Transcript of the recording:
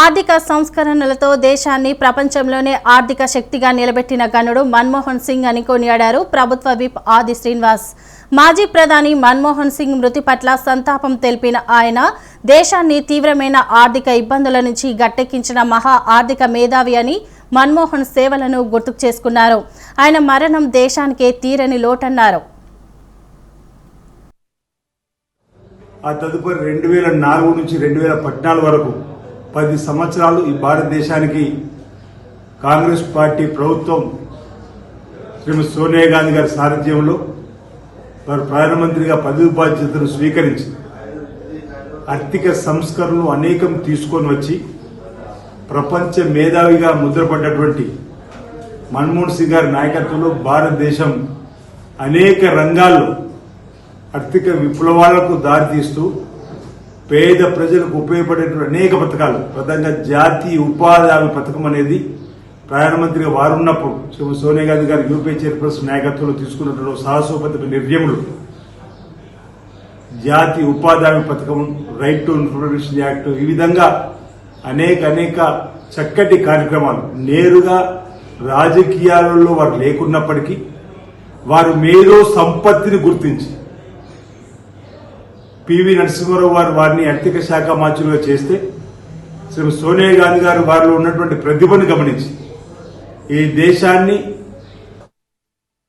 ఆర్థిక సంస్కరణలతో దేశాన్ని ప్రపంచంలోనే ఆర్థిక శక్తిగా నిలబెట్టిన గనుడు మన్మోహన్ సింగ్ అని కొనియాడారు ప్రభుత్వ విప్ ఆది శ్రీనివాస్. మాజీ ప్రధాని మన్మోహన్ సింగ్ మృతి పట్ల సంతాపం తెలిపిన ఆయన దేశాన్ని తీవ్రమైన ఆర్థిక ఇబ్బందుల నుంచి గట్టెక్కించిన మహా ఆర్థిక మేధావి అని మన్మోహన్ సేవలను గుర్తుకు చేసుకున్నారు. ఆయన మరణం దేశానికే తీరని లోటన్నారు. ఆ తదుపరి రెండు వేల నాలుగు నుంచి రెండు వేల పద్నాలుగు వరకు పది సంవత్సరాలు ఈ భారతదేశానికి కాంగ్రెస్ పార్టీ ప్రభుత్వం శ్రీమతి సోనియా గాంధీ గారి సారథ్యంలో వారు ప్రధానమంత్రిగా పదవి బాధ్యతను స్వీకరించి ఆర్థిక సంస్కరణలు అనేకం తీసుకొని వచ్చి ప్రపంచ మేధావిగా ముద్రపడ్డటువంటి మన్మోహన్ సింగ్ గారి నాయకత్వంలో భారతదేశం అనేక రంగాల్లో ఆర్థిక విప్లవాలకు దారితీస్తూ పేద ప్రజలకు ఉపయోగపడేటువంటి అనేక పథకాలు. ప్రధానంగా జాతీయ ఉపాధి హామీ పథకం అనేది ప్రధానమంత్రిగా వారున్నప్పుడు శ్రీమతి సోనియా గాంధీ గారు యూపీఏ చైర్పర్సన్ నాయకత్వంలో తీసుకున్నటువంటి సాహసోపతి నిర్ణయములు జాతీయ ఉపాధి హామీ పథకం రైట్ టు ఇన్ఫర్మేషన్ యాక్ట్ ఈ విధంగా అనేక అనేక చక్కటి కార్యక్రమాలు. నేరుగా రాజకీయాలలో వారు లేకున్నప్పటికీ వారు మేలో సంపత్తిని గుర్తించి పివి నరసింహారావు గారు వారిని ఆర్థిక శాఖ మంత్రులుగా చేస్తే శ్రీ సోనియా గాంధీ గారు వారిలో ఉన్నటువంటి ప్రతిభను గమనించి ఈ దేశాన్ని